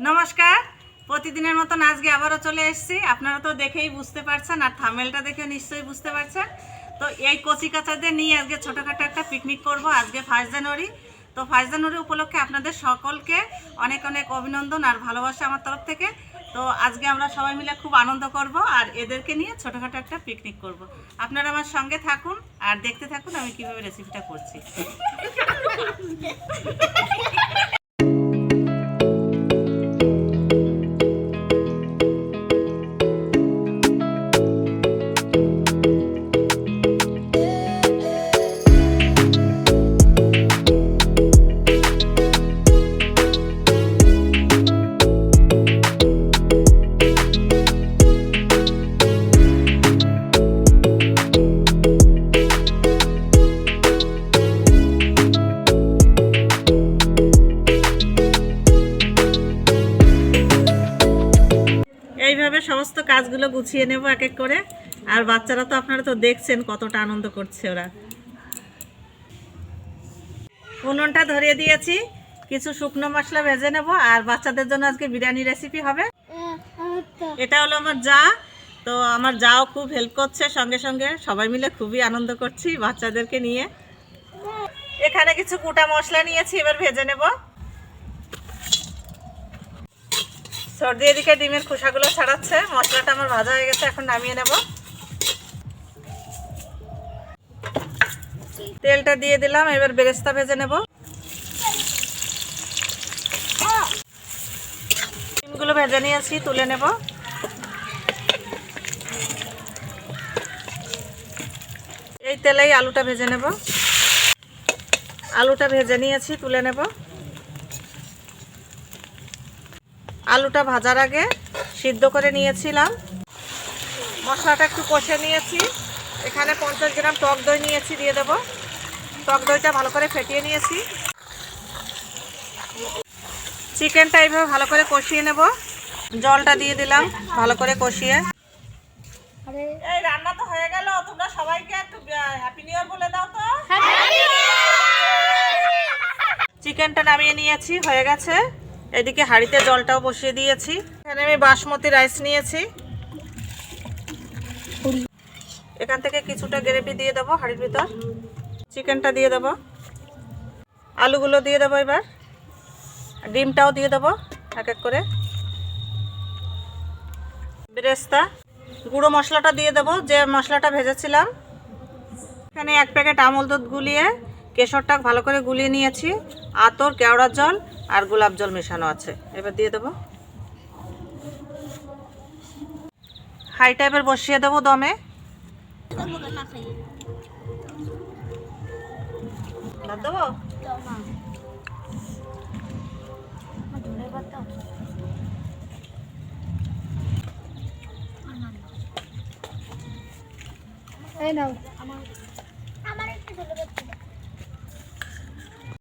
নমস্কার। প্রতিদিনের মতন আজকে আবারও চলে এসেছি। আপনারা তো দেখেই বুঝতে পারছেন আর থামেলটা দেখে নিশ্চয়ই বুঝতে পারছেন। তো এই কচি কাচাদের নিয়ে আজকে ছোটোখাটো একটা পিকনিক করব আজকে ফার্স্ট জানুয়ারি। তো ফার্স্ট জানুয়ারি উপলক্ষে আপনাদের সকলকে অনেক অনেক অভিনন্দন আর ভালোবাসা আমার তরফ থেকে। তো আজকে আমরা সবাই মিলে খুব আনন্দ করব আর এদেরকে নিয়ে ছোটোখাটো একটা পিকনিক করব। আপনারা আমার সঙ্গে থাকুন আর দেখতে থাকুন আমি কীভাবে রেসিপিটা করছি। কাজগুলো গুছিয়ে নেব এক এক করে। আর বাচ্চারা তো আপনারা তো দেখছেন কতটা আনন্দ করছে ওরা। উনুনটা ধরিয়ে দিয়েছি, কিছু শুকনো মশলা ভেজে নেব, আর বাচ্চাদের জন্য আজকে বিরিয়ানি রেসিপি হবে। এটা হলো আমার যা, তো আমার যাও খুব হেল্প করছে, সঙ্গে সঙ্গে সবাই মিলে খুবই আনন্দ করছি বাচ্চাদেরকে নিয়ে। এখানে কিছু গোটা মশলা নিয়েছি, এবার ভেজে নেব। সর্দি এদিকে ডিমের খোসাগুলো ছাড়াচ্ছে। মশলাটা আমার ভাজা হয়ে গেছে, এখন নামিয়ে নেব। তেলটা দিয়ে দিলাম, এবার বেরেস্তা ভেজে নেব। ডিমগুলো ভেজে নিয়েছি, তুলে নেব। এই তেলেই আলুটা ভেজে নেব। আলুটা ভেজে নিয়েছি, তুলে নেব। আলুটা ভাজার আগে সিদ্ধ করে নিয়েছিলাম। মশলাটা একটু কষে নিয়েছি। এখানে পঞ্চাশ গ্রাম টক দই নিয়েছি দিয়ে দেব। টক দইটা ভালো করে ফেটিয়ে নিয়েছি। চিকেনটা এইভাবে ভালো করে কষিয়ে নেব। জলটা দিয়ে দিলাম ভালো করে কষিয়ে। এই রান্না তো হয়ে গেল তোমরা সবাইকে একটু হ্যাপি নিউ ইয়ার বলে দাও তো। চিকেনটা নামিয়ে নিয়েছি হয়ে গেছে। এদিকে হাঁড়িতে জলটাও বসিয়ে দিয়েছি। এখানে আমি বাসমতি রাইস নিয়েছি। এখান থেকে কিছুটা গ্রেভি দিয়ে দেবো হাঁড়ির ভিতর। চিকেনটা দিয়ে দেবো। আলুগুলো দিয়ে দেবো এবার। ডিমটাও দিয়ে দেবো এক এক করে। বেরেস্তা। গুঁড়ো মশলাটা দিয়ে দেবো, যে মশলাটা ভেজেছিলাম। এখানে এক প্যাকেট আমল দুধ গুলিয়ে কেশরটা ভালো করে গুলিয়ে নিয়েছি। আতর, কেওড়ার জল আর গোলাপ জল মেশানো আছে। এবার দিয়ে দেবো। হাই টাইপের বসিয়ে দেবো দমে। এই নাও।